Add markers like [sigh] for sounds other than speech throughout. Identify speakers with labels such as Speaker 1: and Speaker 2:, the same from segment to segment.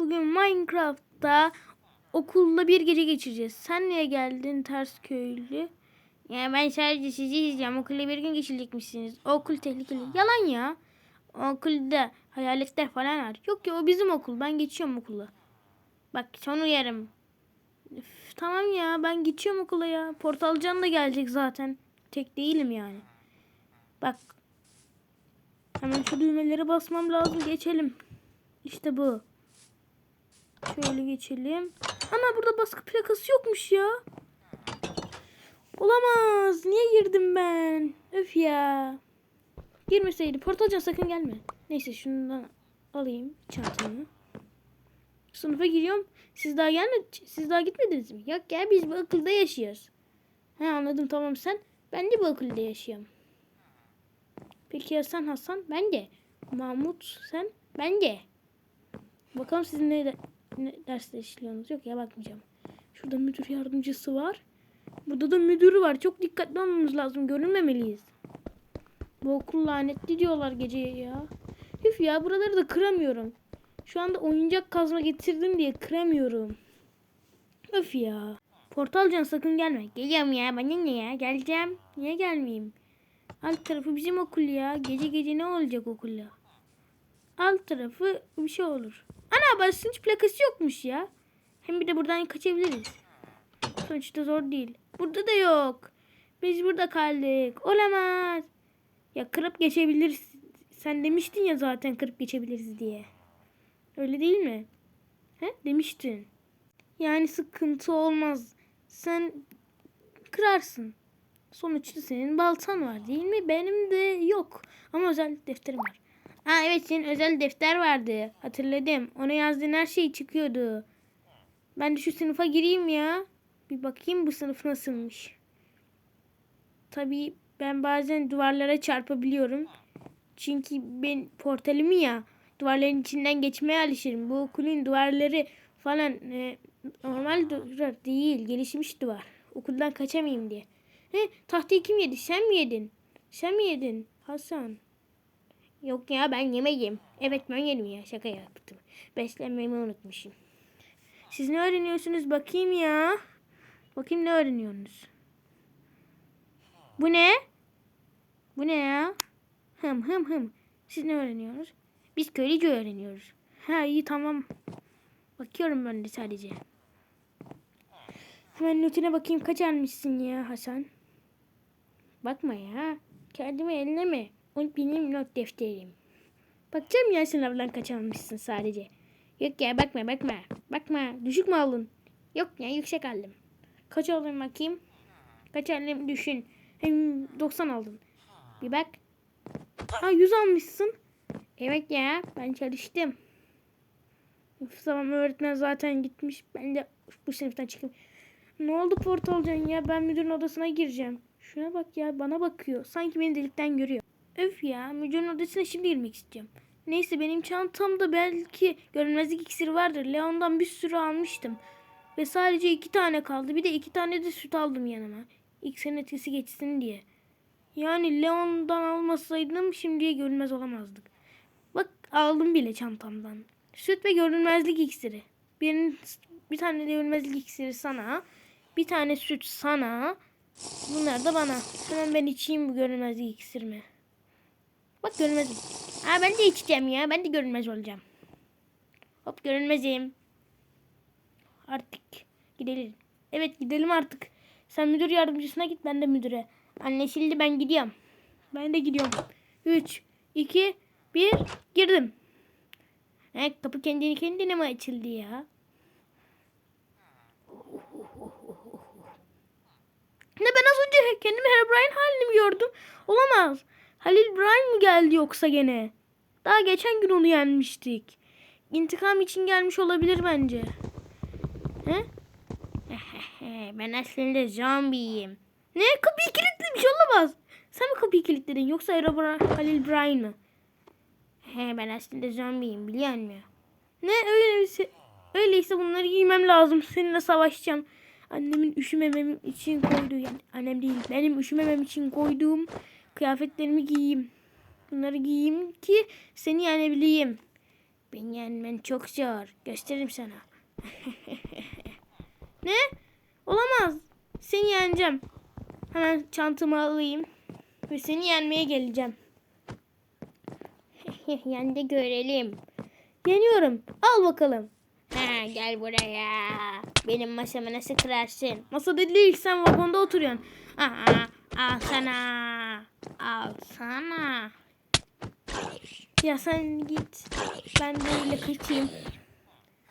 Speaker 1: Bugün Minecraft'ta okulda bir gece geçireceğiz. Sen niye geldin ters köylü? Ya ben sadece sizi izleyeceğim. Okulda bir gün geçirecekmişsiniz. Okul tehlikeli. Yalan ya. Okulda hayaletler falan var. Yok ya o bizim okul. Ben geçiyorum okula. Bak son uyarım. Üf, tamam ya ben geçiyorum okula ya. Portalcan da gelecek zaten. Tek değilim yani. Bak. Hemen şu düğmeleri basmam lazım. Geçelim. İşte bu. Şöyle geçelim. Ana burada baskı plakası yokmuş ya. Olamaz. Niye girdim ben? Öf ya. Girmeseydi. Portalcan sakın gelme. Neyse şundan alayım çantamı. Sınıfa giriyorum. Siz daha gelmedi. Siz daha gitmediniz mi? Yok ya biz bu okulda yaşıyoruz. He anladım tamam sen. Ben de bu okulda yaşıyorum. Peki ya sen Hasan? Ben de. Mahmut sen? Ben de. Bakalım siz ne, ne derste işliyorsunuz? Yok ya bakmayacağım. Şurada müdür yardımcısı var. Burada da müdürü var. Çok dikkatli olmamız lazım. Görünmemeliyiz. Bu okul lanetli diyorlar geceye ya. Üf ya buraları da kıramıyorum. Şu anda oyuncak kazma getirdim diye kıramıyorum. Öf ya. Portalcan sakın gelme. Geliyorum ya. Bana ne ya? Geleceğim. Niye gelmeyeyim? Alt tarafı bizim okul ya. Gece gece ne olacak okulda? Alt tarafı bir şey olur. Ana basınç plakası yokmuş ya. Hem bir de buradan kaçabiliriz. Sonuçta zor değil. Burada da yok. Biz burada kaldık. Olamaz. Ya kırıp geçebiliriz. Sen demiştin ya zaten kırıp geçebiliriz diye. Öyle değil mi? He? Demiştin. Yani sıkıntı olmaz. Sen kırarsın. Sonuçta senin baltan var değil mi? Benim de yok. Ama özel defterim var. Ha evet senin özel defter vardı. Hatırladım. Ona yazdığın her şey çıkıyordu. Ben de şu sınıfa gireyim ya. Bir bakayım bu sınıf nasılmış. Tabii ben bazen duvarlara çarpabiliyorum. Çünkü ben portalimi ya duvarların içinden geçmeye alışırım. Bu okulun duvarları falan e, normal duvar değil. Gelişmiş duvar. Okuldan kaçamayayım diye. He, tahtayı kim yedi? Sen mi yedin? Sen mi yedin? Hasan. Yok ya ben yemeğim. Evet ben yedim ya şaka yaptım. Beslenmeyi unutmuşum. Siz ne öğreniyorsunuz bakayım ya. Bakayım ne öğreniyorsunuz. Bu ne? Bu ne ya? Hım hım hım. Siz ne öğreniyorsunuz? Biz köylüce öğreniyoruz. Ha iyi tamam. Bakıyorum ben de sadece. Hemen notuna bakayım kaç almışsın ya Hasan. Bakma ya. Kendimi elleme. O benim not defterim. Bakacağım ya sınavdan kaç almışsın sadece. Yok ya bakma bakma. Bakma. Düşük mü aldın? Yok ya yüksek aldım. Kaç aldın bakayım? Kaç aldım düşün. Hem 90 aldın. Bir bak. Ha 100 almışsın. Evet ya ben çalıştım. Of, tamam öğretmen zaten gitmiş. Ben de bu sınıftan çıkayım. Ne oldu portalcan ya? Ben müdürün odasına gireceğim. Şuna bak ya bana bakıyor. Sanki beni delikten görüyor. Öf ya müdürün odasına şimdi girmek istiyorum. Neyse benim çantamda belki görünmezlik iksiri vardır. Leon'dan bir sürü almıştım. Ve sadece iki tane kaldı. Bir de iki tane de süt aldım yanıma. İksirin etkisi geçsin diye. Yani Leon'dan almasaydım şimdiye görünmez olamazdık. Bak aldım bile çantamdan. Süt ve görünmezlik iksiri. Bir, bir tane de görünmezlik iksiri sana. Bir tane süt sana. Bunlar da bana. Hemen ben içeyim bu görünmezlik iksirimi. Bak görünmezim. Aa ben de içeceğim ya. Ben de görünmez olacağım. Hop görünmezim. Artık gidelim. Evet gidelim artık. Sen müdür yardımcısına git ben de müdüre. Anlaşıldı ben gidiyorum. Ben de gidiyorum. 3, 2, 1 girdim. He, kapı kendini kendine mi açıldı ya? Ne ben az önce kendimi Herobrine halini mi gördüm? Olamaz. Halil Brine mi geldi yoksa gene? Daha geçen gün onu yenmiştik. İntikam için gelmiş olabilir bence. He? [laughs] ben aslında zombiyim. Ne? Kapıyı kilitlemiş olamaz. Sen mi kapıyı kilitledin yoksa Herobrine Halil Brine mi? He ben aslında zombiyim biliyor musun? Ne öyleyse, öyleyse bunları giymem lazım. Seninle savaşacağım. Annemin üşümemem için koyduğu yani annem değil benim üşümemem için koyduğum kıyafetlerimi giyeyim. Bunları giyeyim ki seni yenebileyim. Beni yenmen çok zor. Gösteririm sana. [laughs] ne? Olamaz. Seni yeneceğim. Hemen çantamı alayım. Ve seni yenmeye geleceğim. [laughs] Yen de görelim. Yeniyorum. Al bakalım. Ha, gel buraya. Benim masamı nasıl kırarsın? Masada değil sen vagonda oturuyorsun. Aha, al sana. Al sana. Ya sen git. Ben de öyle kaçayım.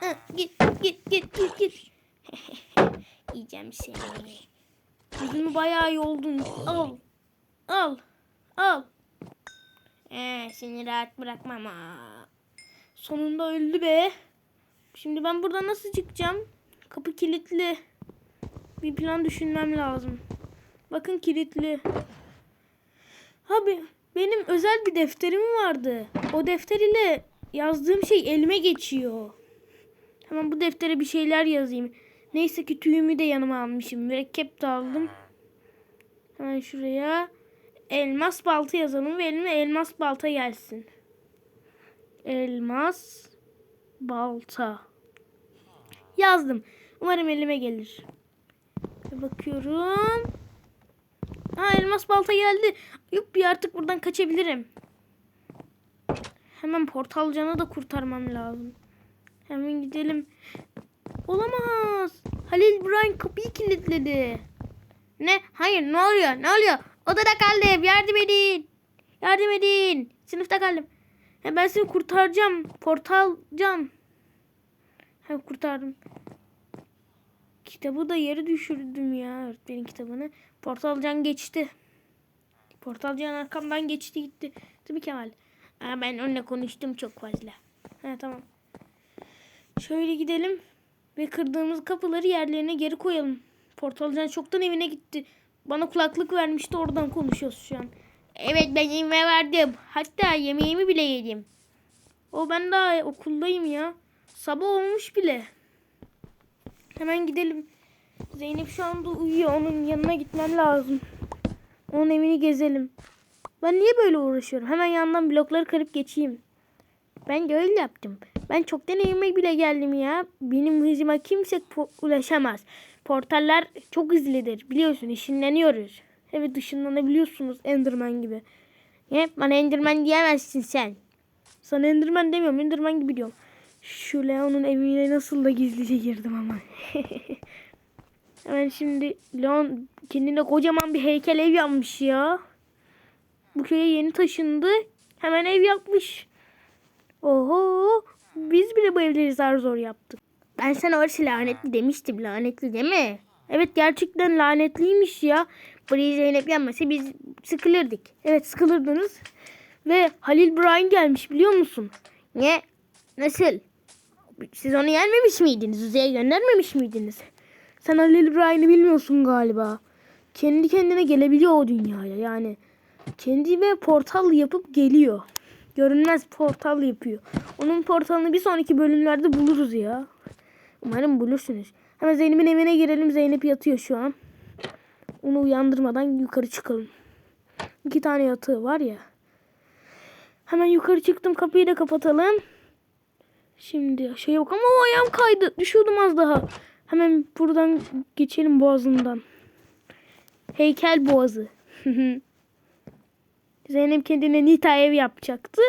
Speaker 1: Ha, git git git git git. [laughs] Yiyeceğim seni. Yüzümü bayağı yoldun. Al. Al. Al. Ee, seni rahat bırakmam. Aa. Sonunda öldü be. Şimdi ben buradan nasıl çıkacağım? Kapı kilitli. Bir plan düşünmem lazım. Bakın kilitli. Abi benim özel bir defterim vardı. O defter ile yazdığım şey elime geçiyor. Hemen bu deftere bir şeyler yazayım. Neyse ki tüyümü de yanıma almışım. Mürekkep de aldım. Hemen şuraya elmas balta yazalım ve elime elmas balta gelsin. Elmas balta. Yazdım. Umarım elime gelir. Bakıyorum. Ha elmas balta geldi. Yuppi artık buradan kaçabilirim. Hemen portal canı da kurtarmam lazım. Hemen gidelim. Olamaz. Halil Brian kapıyı kilitledi. Ne? Hayır ne oluyor? Ne oluyor? Odada kaldım. Yardım edin. Yardım edin. Sınıfta kaldım. Ya ben seni kurtaracağım. Portal can. Hem kurtardım. Kitabı da yere düşürdüm ya öğretmenin kitabını. Portal can geçti. Portal can arkamdan geçti gitti. Tabii Kemal. Aa, ben onunla konuştum çok fazla. Ha tamam. Şöyle gidelim ve kırdığımız kapıları yerlerine geri koyalım. Portal can çoktan evine gitti. Bana kulaklık vermişti oradan konuşuyoruz şu an. Evet ben evime verdim. Hatta yemeğimi bile yedim. O ben daha okuldayım ya. Sabah olmuş bile. Hemen gidelim. Zeynep şu anda uyuyor. Onun yanına gitmem lazım. Onun evini gezelim. Ben niye böyle uğraşıyorum? Hemen yandan blokları kırıp geçeyim. Ben de öyle yaptım. Ben çoktan evime bile geldim ya. Benim hızıma kimse po- ulaşamaz. Portaller çok hızlıdır. Biliyorsun ışınlanıyoruz. Evet ışınlanabiliyorsunuz Enderman gibi. Hep bana Enderman diyemezsin sen. Sana Enderman demiyorum. Enderman gibi diyorum. Şu Leon'un evine nasıl da gizlice girdim ama. [laughs] Hemen şimdi Leon kendine kocaman bir heykel ev yapmış ya. Bu köye yeni taşındı. Hemen ev yapmış. Oho. Biz bile bu evleri zar zor yaptık. Ben sana orası lanetli demiştim. Lanetli değil mi? Evet gerçekten lanetliymiş ya. Burayı Zeynep yenmese biz sıkılırdık. Evet sıkılırdınız. Ve Halil Brian gelmiş biliyor musun? Ne? Nasıl? Siz onu yenmemiş miydiniz? Uzaya göndermemiş miydiniz? Sen Halil Brian'ı bilmiyorsun galiba. Kendi kendine gelebiliyor o dünyaya yani. Kendi ve portal yapıp geliyor. Görünmez portal yapıyor. Onun portalını bir sonraki bölümlerde buluruz ya. Umarım bulursunuz. Hemen Zeynep'in evine girelim. Zeynep yatıyor şu an. Onu uyandırmadan yukarı çıkalım. İki tane yatağı var ya. Hemen yukarı çıktım. Kapıyı da kapatalım. Şimdi şey yok ama o ayağım kaydı. Düşüyordum az daha. Hemen buradan geçelim boğazından. Heykel boğazı. [laughs] Zeynep kendine Nita ev yapacaktı.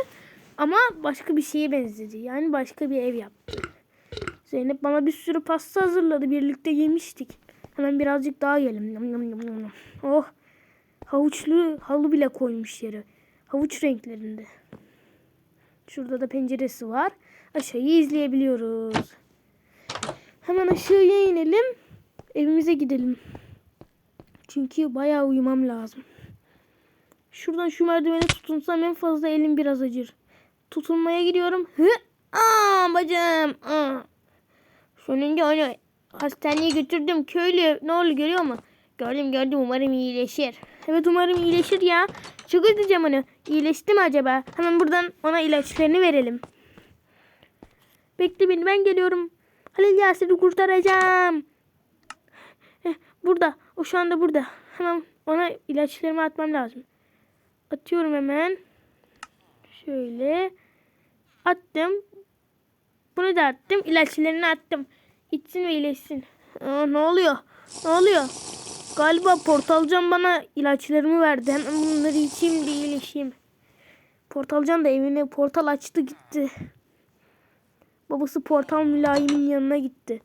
Speaker 1: Ama başka bir şeye benzedi. Yani başka bir ev yaptı. Zeynep bana bir sürü pasta hazırladı. Birlikte yemiştik. Hemen birazcık daha yiyelim. Oh. Havuçlu halı bile koymuş yere. Havuç renklerinde. Şurada da penceresi var. Aşağıyı izleyebiliyoruz. Hemen aşağıya inelim. Evimize gidelim. Çünkü bayağı uyumam lazım. Şuradan şu merdivene tutunsam en fazla elim biraz acır. Tutunmaya gidiyorum. Hı? Aa bacım. Aa. Sonunda onu hastaneye götürdüm. Köylü ne oldu görüyor mu? Gördüm gördüm umarım iyileşir. Evet umarım iyileşir ya. Çok özleyeceğim onu. İyileşti mi acaba? Hemen buradan ona ilaçlarını verelim. Bekle beni ben geliyorum. Halil Yasir'i kurtaracağım. Heh, burada. O şu anda burada. Hemen ona ilaçlarımı atmam lazım. Atıyorum hemen. Şöyle. Attım. Bunu da attım. İlaçlarını attım. İçsin ve iyileşsin. Aa, ne oluyor? Ne oluyor? Galiba portalcan bana ilaçlarımı verdi. Hemen bunları içeyim de iyileşeyim. Portalcan da evine portal açtı gitti. Babası portal mülayimin yanına gitti.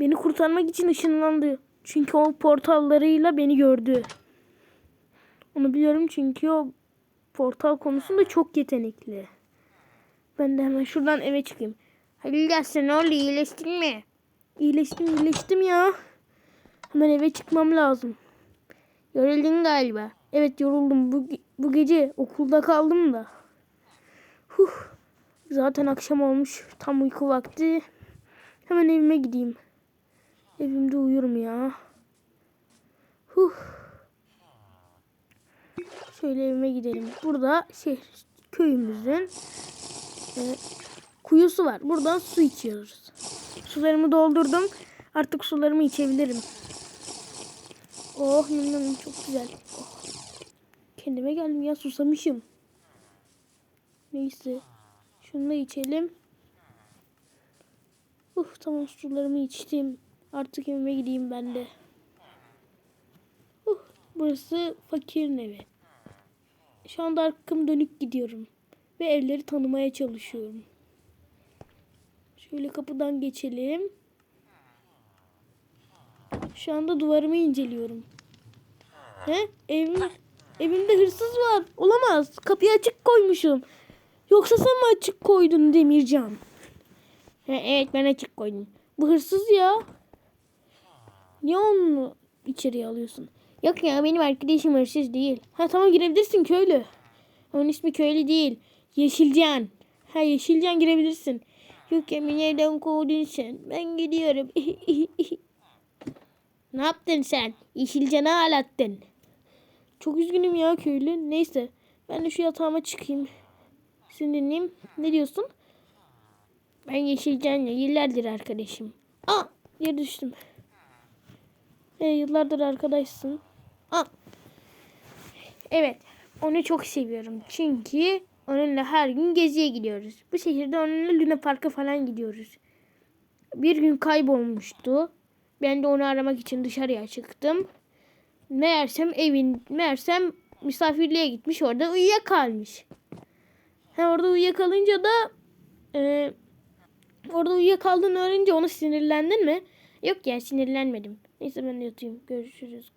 Speaker 1: Beni kurtarmak için ışınlandı. Çünkü o portallarıyla beni gördü. Onu biliyorum çünkü o portal konusunda çok yetenekli. Ben de hemen şuradan eve çıkayım. Halil gelsin ne oldu iyileştin mi? İyileştim iyileştim ya. Hemen eve çıkmam lazım. Yoruldun galiba. Evet yoruldum. Bu, bu gece okulda kaldım da. Huh. Zaten akşam olmuş. Tam uyku vakti. Hemen evime gideyim. Evimde uyurum ya. Huh. Şöyle evime gidelim. Burada şey köyümüzün e, kuyusu var. Buradan su içiyoruz. Sularımı doldurdum. Artık sularımı içebilirim. Oh yum çok güzel. Oh. Kendime geldim ya susamışım. Neyse. Şunu da içelim. Uh tamam sularımı içtim. Artık evime gideyim ben de. Uh, burası fakirin evi. Şu anda arkam dönük gidiyorum. Ve evleri tanımaya çalışıyorum. Şöyle kapıdan geçelim. Şu anda duvarımı inceliyorum. He? Evim, evimde hırsız var. Olamaz. Kapıyı açık koymuşum. Yoksa sen mi açık koydun Demircan? He, evet ben açık koydum. Bu hırsız ya. Niye onu içeriye alıyorsun? Yok ya benim arkadaşım hırsız değil. Ha tamam girebilirsin köylü. Onun ismi köylü değil. Yeşilcan. Ha Yeşilcan girebilirsin. Yok ya beni nereden kovdun sen? Ben gidiyorum. [laughs] ne yaptın sen? Yeşilcan'ı ağlattın. Çok üzgünüm ya köylü. Neyse. Ben de şu yatağıma çıkayım. Seni dinleyeyim. Ne diyorsun? Ben Yeşilcan'la yıllardır arkadaşım. Aa! Yere düştüm. E, yıllardır arkadaşsın. Aa! Evet. Onu çok seviyorum. Çünkü onunla her gün geziye gidiyoruz. Bu şehirde onunla Luna Park'a falan gidiyoruz. Bir gün kaybolmuştu. Ben de onu aramak için dışarıya çıktım. Meğersem evin, meğersem misafirliğe gitmiş orada uyuyakalmış. Ha, orada uyuyakalınca da e, orada uyuyakaldığını öğrenince ona sinirlendin mi? Yok ya sinirlenmedim. Neyse ben yatayım. Görüşürüz.